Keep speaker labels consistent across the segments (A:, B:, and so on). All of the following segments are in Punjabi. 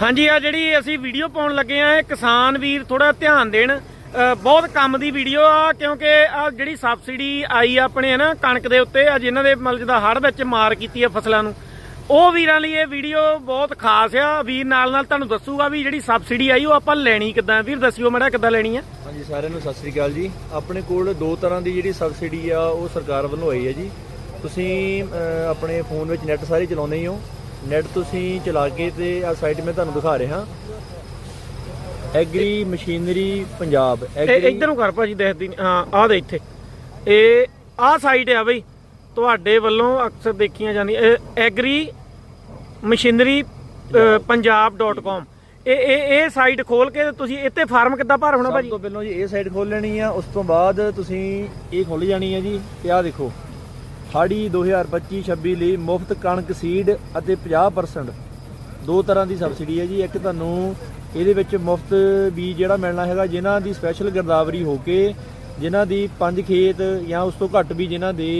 A: ਹਾਂਜੀ, ਆ ਜਿਹੜੀ ਅਸੀਂ ਵੀਡੀਓ ਪਾਉਣ ਲੱਗੇ ਆ, ਇਹ ਕਿਸਾਨ ਵੀਰ ਥੋੜਾ ਧਿਆਨ ਦੇਣ। ਬਹੁਤ ਕੰਮ ਦੀ ਵੀਡੀਓ ਆ, ਕਿਉਂਕਿ ਆ ਜਿਹੜੀ ਸਬਸਿਡੀ ਆਈ ਆ ਆਪਣੇ ਨਾ ਕਣਕ ਦੇ ਉੱਤੇ, ਅੱਜ ਇਹਨਾਂ ਦੇ ਮਤਲਬ ਜਿਹਦਾ ਹੜ ਵਿੱਚ ਮਾਰ ਕੀਤੀ ਆ ਫਸਲਾਂ ਨੂੰ। ਉਹ ਵੀਰਾਂ ਲਈ ਇਹ ਵੀਡੀਓ ਬਹੁਤ ਖਾਸ ਆ। ਵੀਰ ਨਾਲ ਨਾਲ ਤੁਹਾਨੂੰ ਦੱਸੂਗਾ ਵੀ ਜਿਹੜੀ ਸਬਸਿਡੀ ਆਈ, ਉਹ ਆਪਾਂ ਲੈਣੀ ਕਿੱਦਾਂ। ਵੀਰ, ਦੱਸਿਓ ਮੜਾ, ਕਿੱਦਾਂ ਲੈਣੀ ਆ?
B: ਹਾਂਜੀ, ਸਾਰਿਆਂ ਨੂੰ ਸਤਿ ਸ੍ਰੀ ਅਕਾਲ ਜੀ। ਆਪਣੇ ਕੋਲ ਦੋ ਤਰ੍ਹਾਂ ਦੀ ਜਿਹੜੀ ਸਬਸਿਡੀ ਆ, ਉਹ ਸਰਕਾਰ ਵੱਲੋਂ ਆਈ ਹੈ ਜੀ। ਤੁਸੀਂ ਆਪਣੇ ਫੋਨ ਵਿੱਚ ਨੈਟ ਸਾਰੇ ਚਲਾਉਂਦੇ ਹੀ ਹੋ। ਨੈਟ ਤੁਸੀਂ ਚਲਾ ਕੇ ਤੇ ਆ ਸਾਈਟ ਮੈਂ ਤੁਹਾਨੂੰ ਦਿਖਾ ਰਿਹਾ। Agri machinery Punjab.
A: ਇਹ ਇੱਧਰ ਨੂੰ ਕਰ ਭਾਜੀ ਦੇਖਦੀ। ਹਾਂ ਆ ਦੇ ਇੱਥੇ। ਇਹ ਆ ਸਾਈਟ ਆ ਬਈ। ਤੁਹਾਡੇ ਵੱਲੋਂ ਅਕਸਰ ਦੇਖੀਆਂ ਜਾਂਦੀਆਂ। ਐਗਰੀ ਮਸ਼ੀਨਰੀ ਪੰਜਾਬ.com ਇਹ ਇਹ ਇਹ ਸਾਈਟ ਖੋਲ ਕੇ ਤੁਸੀਂ ਇੱਥੇ ਫਾਰਮ ਕਿੱਦਾਂ ਭਰ ਹੋਣਾ
B: ਸਭ
A: ਭਾਜੀ?
B: ਤੋਂ ਪਹਿਲਾਂ ਜੀ ਇਹ ਸਾਈਟ ਖੋਲ ਲੈਣੀ ਆ ਉਸ ਤੋਂ ਬਾਅਦ ਤੁਸੀਂ ਇਹ ਖੋਲ ਜਾਣੀ ਆ ਜੀ ਤੇ ਆ ਦੇਖੋ। ਹਾੜੀ 2025-26 ਲਈ ਮੁਫਤ ਕਣਕ ਸੀਡ ਅਤੇ 50% ਦੋ ਤਰ੍ਹਾਂ ਦੀ ਸਬਸਿਡੀ ਹੈ ਜੀ। ਇੱਕ ਤੁਹਾਨੂੰ ਇਹਦੇ ਵਿੱਚ ਮੁਫਤ ਬੀਜ ਜਿਹੜਾ ਮਿਲਣਾ ਹੈਗਾ, ਜਿਨ੍ਹਾਂ ਦੀ ਸਪੈਸ਼ਲ ਗਿਰਦਾਵਰੀ ਹੋ ਕੇ ਜਿਨ੍ਹਾਂ ਦੀ ਪੰਜ ਖੇਤ ਜਾਂ ਉਸ ਤੋਂ ਘੱਟ ਵੀ ਜਿਨ੍ਹਾਂ ਦੇ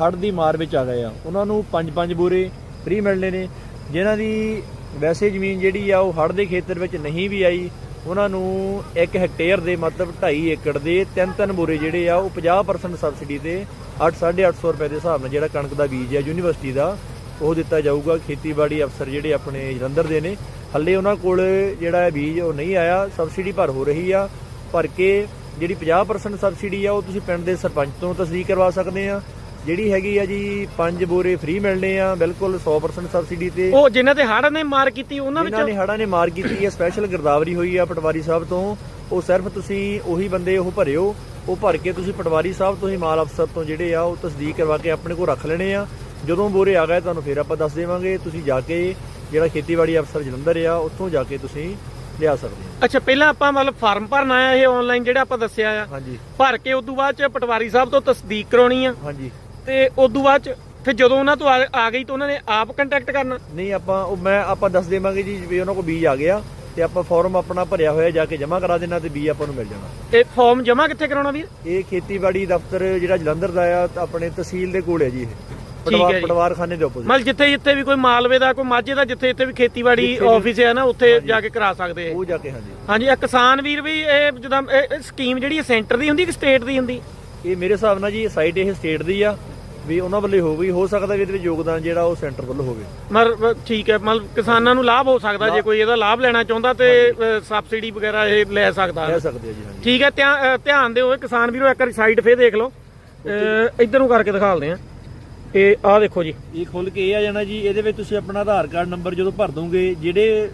B: ਹੜ੍ਹ ਦੀ ਮਾਰ ਵਿੱਚ ਆ ਗਏ ਆ। ਉਹਨਾਂ ਨੂੰ ਪੰਜ ਪੰਜ ਬੋਰੇ ਫ੍ਰੀ ਮਿਲਣੇ ਨੇ। ਜਿਨ੍ਹਾਂ ਦੀ ਵੈਸੇ ਜ਼ਮੀਨ ਜਿਹੜੀ ਆ, ਉਹ ਹੜ੍ਹ ਦੇ ਖੇਤਰ ਵਿੱਚ ਨਹੀਂ ਵੀ ਆਈ ਉਹਨਾਂ ਨੂੰ 1 ਹੈਕਟੇਅਰ ਦੇ ਮਤਲਬ 2.5 ਏਕੜ ਦੇ ਤਿੰਨ ਤਿੰਨ ਬੋਰੇ ਜਿਹੜੇ ਆ, ਉਹ 50% ਸਬਸਿਡੀ ਤੇ 8 850 ਰੁਪਏ ਦੇ ਹਿਸਾਬ ਨਾਲ ਜਿਹੜਾ ਕਣਕ ਦਾ ਬੀਜ ਆ ਯੂਨੀਵਰਸਿਟੀ ਦਾ, ਉਹ ਦਿੱਤਾ ਜਾਊਗਾ। ਖੇਤੀਬਾੜੀ ਅਫਸਰ ਜਿਹੜੇ ਆਪਣੇ ਜਲੰਧਰ ਦੇ ਨੇ, ਹੱਲੇ ਉਹਨਾਂ ਕੋਲ ਜਿਹੜਾ ਇਹ ਬੀਜ ਉਹ ਨਹੀਂ ਆਇਆ ਸਬਸਿਡੀ ਭਰ ਹੋ ਰਹੀ ਆ, ਭਰ ਕੇ ਜਿਹੜੀ 50% ਸਬਸਿਡੀ ਆ, ਉਹ ਤੁਸੀਂ ਪਿੰਡ ਦੇ ਸਰਪੰਚ ਤੋਂ ਤਸਦੀਕ ਕਰਵਾ ਸਕਦੇ ਆ। ਜਿਹੜੀ ਹੈਗੀ ਆ ਜੀ ਪੰਜ ਬੋਰੇ ਫ੍ਰੀ ਮਿਲਣੇ ਆ ਬਿਲਕੁਲ 100% ਸਬਸਿਡੀ ਤੇ।
A: ਉਹ ਜਿਨ੍ਹਾਂ ਤੇ ਹੜ੍ਹ ਨੇ ਮਾਰ ਕੀਤੀ ਉਹਨਾਂ
B: ਜਿਨ੍ਹਾਂ
A: ਵਿੱਚ?
B: ਨੇ ਹੜਾਂ ਨੇ ਮਾਰ ਕੀਤੀ ਹੈ ਸਪੈਸ਼ਲ ਗਿਰਦਾਵਰੀ ਹੋਈ ਆ ਪਟਵਾਰੀ ਸਾਹਿਬ ਤੋਂ। ਉਹ ਸਿਰਫ ਤੁਸੀਂ ਉਹੀ ਬੰਦੇ ਉਹ ਭਰਿਓ ਉਹ ਭਰ ਕੇ ਤੁਸੀਂ ਪਟਵਾਰੀ ਸਾਹਿਬ ਤੋਂ ਹੀ ਮਾਲ ਅਫਸਰ ਤੋਂ ਜਿਹੜੇ ਆ ਉਹ ਤਸਦੀਕ ਕਰਵਾ ਕੇ ਆਪਣੇ ਕੋਲ ਰੱਖ ਲੈਣੇ ਆ। ਜਦੋਂ ਬੋਰੇ ਆ ਗਏ ਤੁਹਾਨੂੰ ਫੇਰ ਆਪਾਂ ਦੱਸ ਦੇਵਾਂਗੇ। ਤੁਸੀਂ ਜਾ ਕੇ ਜਿਹੜਾ ਖੇਤੀਬਾੜੀ ਅਫਸਰ ਜਲੰਧਰ ਆ ਉੱਥੋਂ ਜਾ ਕੇ ਤੁਸੀਂ ਲਿਆ ਸਕਦੇ ਹੋ।
A: ਅੱਛਾ ਪਹਿਲਾਂ ਆਪਾਂ ਮਤਲਬ ਫਾਰਮ ਭਰਨਾ ਆ ਇਹ ਆਨਲਾਈਨ ਜਿਹੜਾ ਆਪਾਂ ਦੱਸਿਆ ਆ।
B: ਹਾਂਜੀ।
A: ਭਰ ਕੇ ਉਦੋਂ ਬਾਅਦ ਚ ਪਟਵਾਰੀ ਸਾਹਿਬ ਤੋਂ ਤਸਦੀਕ ਕਰਾਉਣੀ ਆ।
B: ਹਾਂਜੀ।
A: ਤੇ ਉਦੋਂ ਬਾਅਦ ਚ ਫਿਰ ਜਦੋਂ ਉਹਨਾਂ ਤੋਂ ਆ ਆ ਗਈ ਤਾਂ ਉਹਨਾਂ ਨੇ ਆਪ ਕੰਟੈਕਟ ਕਰਨਾ।
B: ਨਹੀਂ ਆਪਾਂ ਉਹ ਮੈਂ ਆਪਾਂ ਦੱਸ ਦੇਵਾਂਗੇ ਜੀ ਵੀ ਉਹਨਾਂ ਕੋਲ ਬੀਜ ਆ ਗਿਆ ਤੇ ਆਪਾਂ ਫਾਰਮ ਆਪਣਾ ਭਰਿਆ ਹੋਇਆ ਜਾ ਕੇ ਜਮ੍ਹਾਂ ਕਰਾ ਦੇਣਾ ਤੇ ਬੀਜ ਆਪਾਂ ਨੂੰ ਮਿਲ ਜਾਣਾ।
A: ਇਹ ਫਾਰਮ ਜਮ੍ਹਾਂ ਕਿੱਥੇ ਕਰਾਉਣਾ ਵੀਰ?
B: ਇਹ ਖੇਤੀਬਾੜੀ ਦਫ਼ਤਰ ਜਿਹੜਾ ਜਲੰਧਰ ਦਾ ਆ ਤਾਂ ਆਪਣੇ ਤਹਿਸੀਲ ਦੇ ਕੋਲ ਹੈ ਜੀ ਇਹ।
A: ਠੀਕ ਹੈ
B: ਪਟਵਾ-
A: ਜੀ।
B: ਪਟਵਾਰਖਾਨੇ ਦੇ ਆਪੋਜ਼ਿਟ
A: ਮਤਲਬ ਜਿੱਥੇ ਜਿੱਥੇ ਵੀ ਕੋਈ ਮਾਲਵੇ ਦਾ ਕੋਈ ਮਾਝੇ ਦਾ ਜਿੱਥੇ ਜਿੱਥੇ ਵੀ ਖੇਤੀਬਾੜੀ
B: ਜਿੱਥੇ ਵੀ-
A: ਆਫਿਸ ਹੈ ਨਾ ਉੱਥੇ ਜਾ ਕੇ ਕਰਾ ਸਕਦੇ ਆ
B: ਉਹ ਜਾ ਕੇ ਹਾਂਜੀ।
A: ਹਾਂਜੀ ਇਹ ਕਿਸਾਨ ਵੀਰ ਵੀ ਇਹ ਜਦੋਂ ਇਹ ਸਕੀਮ ਜਿਹੜੀ ਸੈਂਟਰ ਦੀ ਹੁੰਦੀ ਕਿ ਸਟੇਟ ਦੀ ਹੁੰਦੀ?
B: ਇਹ ਮੇਰੇ ਹਿਸਾਬ ਨਾਲ ਜੀ ਸਾਈਟ ਇਹ ਸਟੇਟ ਦੀ ਆ। ਵੀ ਉਹਨਾਂ ਵੱਲੋਂ ਹੋ ਗਈ ਹੋ ਸਕਦਾ ਵੀ ਇਹਦੇ ਵਿੱਚ ਯੋਗਦਾਨ ਜਿਹੜਾ ਉਹ ਸੈਂਟਰ ਵੱਲੋਂ ਹੋਵੇ।
A: ਮਰ ਠੀਕ ਹੈ ਮਤਲਬ ਕਿਸਾਨਾਂ ਨੂੰ ਲਾਭ ਹੋ ਸਕਦਾ ਜੇ ਕੋਈ ਇਹਦਾ ਲਾਭ ਲੈਣਾ ਚਾਹੁੰਦਾ ਤੇ ਸਬਸਿਡੀ ਵਗੈਰਾ ਇਹ ਲੈ ਸਕਦਾ।
B: ਲੈ ਸਕਦੇ ਆ ਜੀ ਹਾਂਜੀ।
A: ਠੀਕ ਹੈ ਧਿਆਨ ਦਿਓ ਇਹ ਕਿਸਾਨ ਵੀਰੋ ਇੱਕ ਵਾਰੀ ਸਾਈਡ ਫੇਰ ਦੇਖ ਲਓ। ਇੱਧਰ ਨੂੰ ਕਰਕੇ ਦਿਖਾਲਦੇ ਆ ਇਹ ਆਹ ਦੇਖੋ ਜੀ।
B: ਇਹ ਖੁੱਲ ਕੇ ਇਹ ਆ ਜਾਣਾ ਜੀ ਇਹਦੇ ਵਿੱਚ ਤੁਸੀਂ ਆਪਣਾ ਆਧਾਰ ਕਾਰਡ ਨੰਬਰ ਜਦੋਂ ਭਰ ਦੋਗੇ ਜਿਹੜੇ